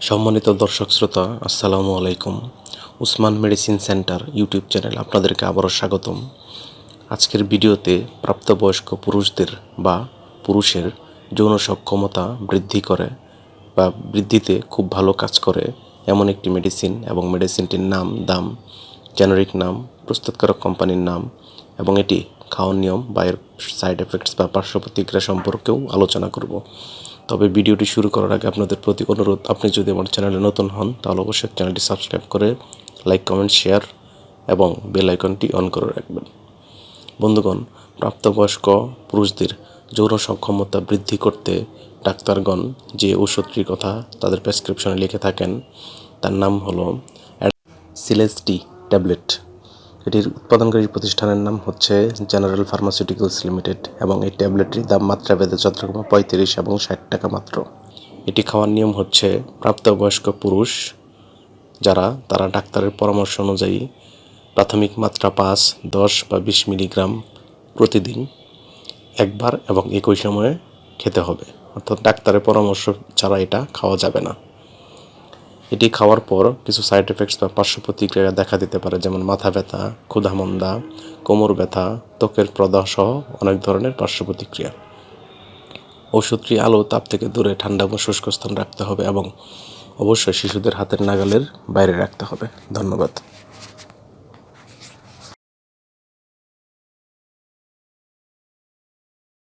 সম্মানিত দর্শক শ্রোতা, আসসালামু আলাইকুম। Usman medicine centre YouTube channel আপনাদেরকে আবারও স্বাগতম। আজকের ভিডিওতে প্রাপ্তবয়স্ক পুরুষদের বা পুরুষের যৌন সক্ষমতা বৃদ্ধি করে বা বৃদ্ধিতে খুব ভালো কাজ করে এমন একটি মেডিসিন এবং মেডিসিনটির নাম, দাম, জেনারিক নাম, প্রস্তুতকারক কোম্পানির নাম এবং এটি খাওয়ার নিয়ম বা এর সাইড এফেক্টস বা পার্শ্ব প্রতিক্রিয়া সম্পর্কেও আলোচনা করব। তবে ভিডিওটি শুরু করার আগে আপনাদের প্রতি অনুরোধ, আপনি যদি আমার চ্যানেলে নতুন হন, তাহলে অবশ্যই চ্যানেলটি সাবস্ক্রাইব করে লাইক, কমেন্ট, শেয়ার এবং বেল আইকনটি অন করে রাখবেন। বন্ধুগণ, প্রাপ্তবয়স্ক পুরুষদের যৌন সক্ষমতা বৃদ্ধি করতে ডাক্তারগণ যে ঔষধটির কথা তাদের প্রেসক্রিপশনে লিখে থাকেন, তার নাম হলো সিলেস্টি ট্যাবলেট। এটির উৎপাদনকারী প্রতিষ্ঠানের নাম হচ্ছে জেনারেল ফার্মাসিউটিক্যালস লিমিটেড এবং এই ট্যাবলেটটির দাম মাত্রা ভেদে যথাক্রমে পঁয়ত্রিশ এবং ষাট টাকা মাত্র। এটি খাওয়ার নিয়ম হচ্ছে প্রাপ্তবয়স্ক পুরুষ যারা, তারা ডাক্তারের পরামর্শ অনুযায়ী প্রাথমিক মাত্রা পাঁচ, দশ বা বিশ মিলিগ্রাম প্রতিদিন একবার এবং একই সময়ে খেতে হবে। অর্থাৎ ডাক্তারের পরামর্শ ছাড়া এটা খাওয়া যাবে না। এটি খাওয়ার পর কিছু সাইড এফেক্টস বা পার্শ্ব প্রতিক্রিয়া দেখা দিতে পারে, যেমন মাথা ব্যথা ক্ষুধামন্দা কোমর ব্যথা, ত্বকের প্রদাহ সহ অনেক ধরনের পার্শ্ব প্রতিক্রিয়া। ওষুধটি আলো, তাপ থেকে দূরে ঠান্ডা এবং শুষ্ক স্থান রাখতে হবে এবং অবশ্যই শিশুদের হাতের নাগালের বাইরে রাখতে হবে। ধন্যবাদ।